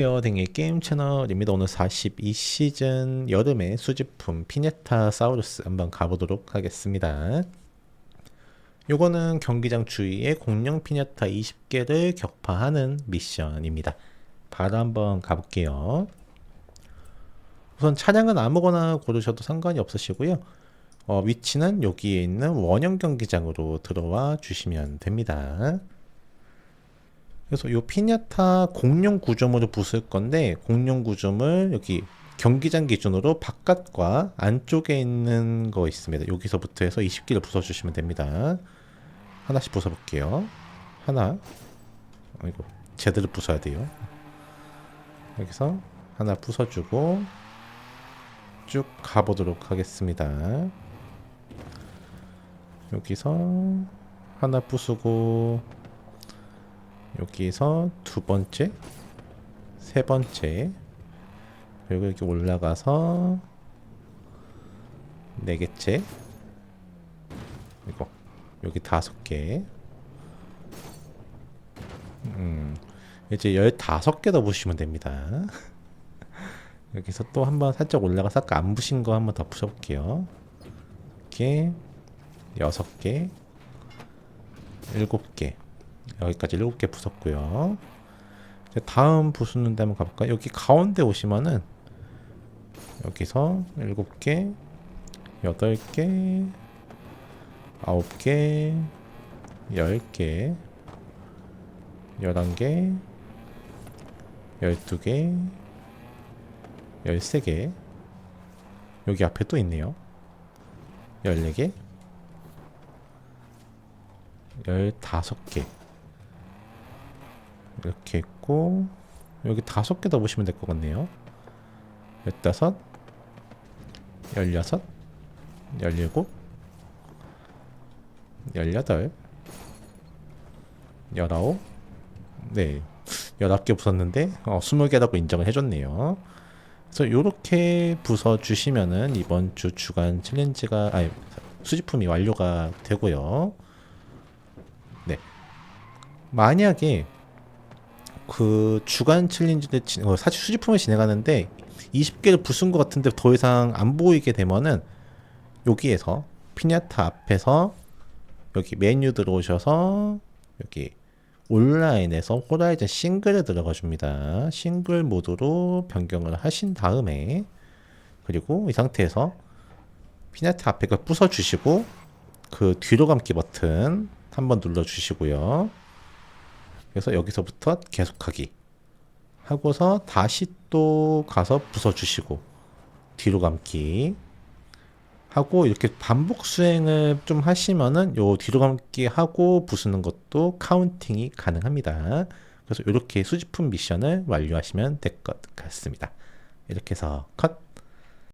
헤어댕의 게임 채널입니다. 오늘 42시즌 여름의 수집품 피네타 사우루스 한번 가보도록 하겠습니다. 요거는 경기장 주위에 공룡 피네타 20개를 격파하는 미션입니다. 바로 한번 가볼게요. 우선 차량은 아무거나 고르셔도 상관이 없으시고요. 어, 위치는 여기에 있는 원형 경기장으로 들어와 주시면 됩니다. 그래서 요 피냐타 공룡 구조물을 부술 건데 공룡 구조물 여기 경기장 기준으로 바깥과 안쪽에 있는 거 있습니다. 여기서부터 해서 20개를 부숴주시면 됩니다. 하나씩 부숴볼게요. 하나. 어, 이거 제대로 부숴야 돼요. 여기서 하나 부숴주고 쭉 가보도록 하겠습니다. 여기서 하나 부수고 여기서 두 번째, 세 번째, 그리고 여기 올라가서 네 개째, 이거 여기 다섯 개, 음 이제 열다섯 개 더 부시면 됩니다. 여기서 또 한번 살짝 올라가서 아까 안 부신 거 한번 더 부셔볼게요. 이렇게 여섯 개, 일곱 개. 여기까지 7개 부쉈고요. 다음 부수는 데 한번 가볼까요? 여기 가운데 오시면은 여기서 7개, 8개, 9개, 10개, 11개, 12개, 13개, 여기 앞에 또 있네요. 14개, 15개. 이렇게 있고 여기 다섯 개 더 보시면 될 것 같네요. 열다섯, 열여섯, 열일곱, 열여덟, 열아홉, 네, 열아홉 개 부쉈는데 어, 스물 개라고 인정을 해줬네요. 그래서 이렇게 부숴 주시면은 이번 주 주간 챌린지가 아니 수집품이 완료가 되고요. 네, 만약에 그 주간 챌린지를 진- 어, 사실 수집품을 진행하는데 20개를 부순 것 같은데 더 이상 안 보이게 되면은 여기에서 피냐타 앞에서 여기 메뉴 들어오셔서 여기 온라인에서 호라이즌 싱글에 들어가 줍니다. 싱글 모드로 변경을 하신 다음에 그리고 이 상태에서 피냐타 앞에 걸 부숴 주시고 그 뒤로 감기 버튼 한번 눌러 주시고요. 그래서 여기서부터 계속하기 하고서 다시 또 가서 부숴주시고 뒤로 감기 하고 이렇게 반복 수행을 좀 하시면은 요 뒤로 감기 하고 부수는 것도 카운팅이 가능합니다. 그래서 이렇게 수집품 미션을 완료하시면 될 것 같습니다. 이렇게 해서 컷